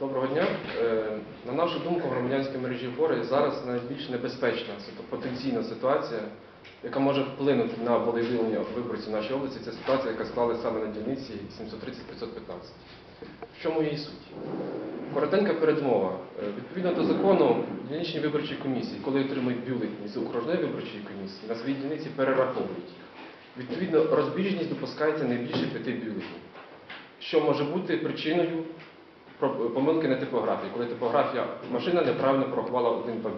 Доброго дня. Е, На нашу думку, в громадянській мережі опори зараз найбільш небезпечна потенційна ситуація, яка може вплинути на волевиявлення виборців нашій області. Це ситуація, яка склалася саме на дільниці 730-515. В чому її суть? Коротенька передмова. Е, Відповідно до закону, дільничні виборчі комісії, коли отримують бюлетні з окружної виборчої комісії, на своїй дільниці перераховують. Відповідно, розбіжність допускається не більше п'яти бюлетнів, що може бути причиною про- помилки на типографії, коли типографія машина неправильно порахувала один-два.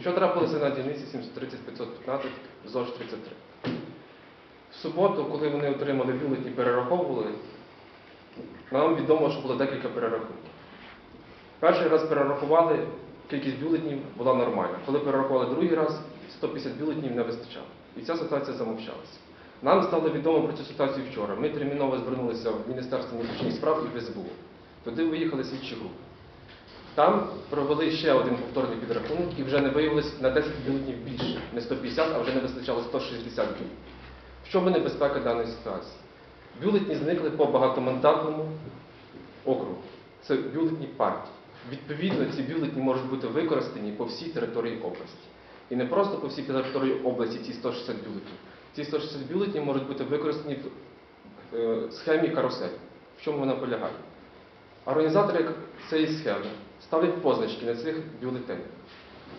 Що трапилося на дільниці 730-515 ЗОЖ 33? В суботу, коли вони отримали бюлетні, перераховували, нам відомо, що було декілька перерахунків. Перший раз перерахували, кількість бюлетнів була нормальна. Коли перерахували другий раз, 150 бюлетнів не вистачало. І ця ситуація замовчалася. Нам стало відомо про цю ситуацію вчора. Ми терміново звернулися в Міністерство внутрішніх справ і в СБУ. Туди виїхали слідчі групи. Там провели ще один повторний підрахунок і вже не виявилось на 10 бюлетнів більше. Не 150, а вже не вистачало 160 бюлетнів. В чому небезпека даної ситуації? Бюлетні зникли по багатомандатному округу. Це бюлетні партії. Відповідно, ці бюлетні можуть бути використані по всій території області. І не просто по всій території області ці 160 бюлетнів. Ці 160 бюлетнів можуть бути використані в е, схемі карусель. В чому вона полягає? Організатори цієї схеми ставлять позначки на цих бюлетенях.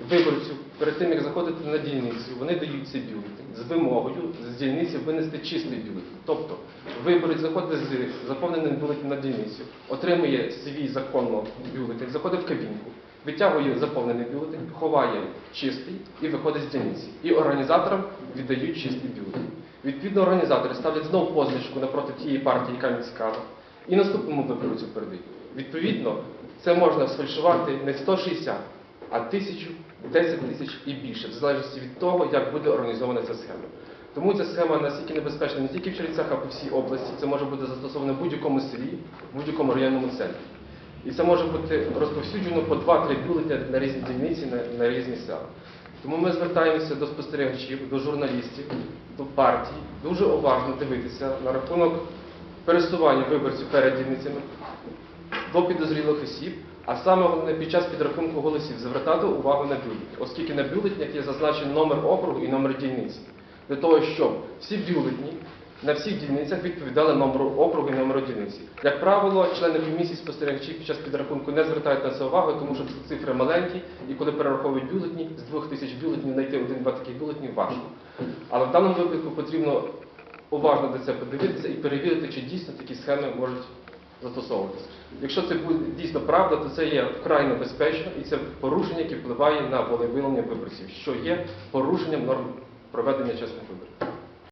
Виборцю, перед тим як заходити на дільницю, вони дають цей бюлетень з вимогою з дільниці винести чистий бюлетень. Тобто виборець заходить з заповненим бюлетнем на дільницю, отримує свій законно бюлетень, заходить в кабінку, витягує заповнений бюлетень, ховає чистий і виходить з дільниці. І організаторам віддають чистий бюлетень. Відповідно, організатори ставлять знову позначку напроти тієї партії, яка їм цікава, і наступному виборцю передають. Відповідно, це можна сфальшувати не 160, а тисячу, 10 тисяч і більше, в залежності від того, як буде організована ця схема. Тому ця схема настільки небезпечна не тільки в Чернівцях, а по всій області. Це може бути застосовано в будь-якому селі, в будь-якому районному центрі. І це може бути розповсюджено по 2-3 бюлетня на різні дільниці, на, на різні села. Тому ми звертаємося до спостерігачів, до журналістів, до партій, дуже уважно дивитися на рахунок пересування виборців перед дільницями до підозрілих осіб, а саме головне під час підрахунку голосів звертати увагу на бюлетні, оскільки на бюлетнях є зазначений номер округу і номер дільниці, для того, щоб всі бюлетні на всіх дільницях відповідали номеру округу і номеру дільниці. Як правило, члени комісії спостерігачів під час підрахунку не звертають на це увагу, тому що цифри маленькі, і коли перераховують бюлетні, з двох тисяч бюлетнів знайти один-два таких бюлетні важко. Але в даному випадку потрібно уважно до це подивитися і перевірити, чи дійсно такі схеми можуть застосовуватися. Якщо це буде дійсно правда, то це є вкрай небезпечно і це порушення, яке впливає на волевиявлення виборців, що є порушенням норм проведення чесних виборів.